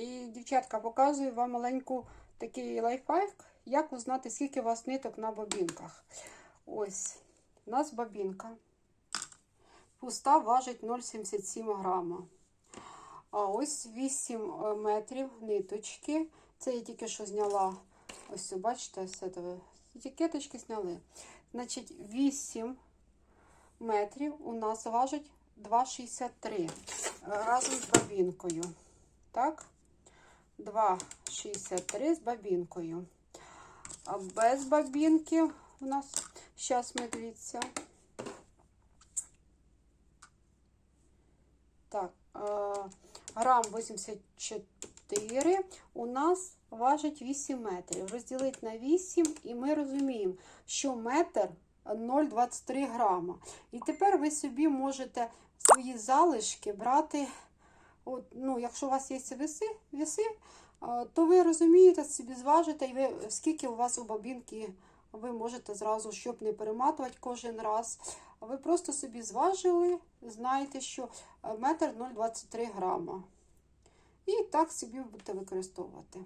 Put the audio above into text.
І, дівчатка, показую вам маленьку такий лайфхак, як узнати, скільки у вас ниток на бобінках. Ось, у нас бобінка. Пуста важить 0,77 грама. А ось 8 метрів ниточки. Це я тільки що зняла. Ось, бачите, з этого. етикеточки зняли. Значить, 8 метрів у нас важить 2,63 разом з бабінкою. Так? 2,63 з бабінкою. А без бабінки у нас, зараз ми дивіться. Так, е, грам 84 у нас важить 8 метрів. Розділити на 8, і ми розуміємо, що метр 0,23 грама. І тепер ви собі можете свої залишки брати. От, ну, Якщо у вас є віси, веси, е, то ви розумієте, собі зважите, і ви, скільки у вас у бабінки ви можете зразу, щоб не перематувати кожен раз. Ви просто собі зважили, знаєте, що метр 0,23 грама. І так собі будете використовувати.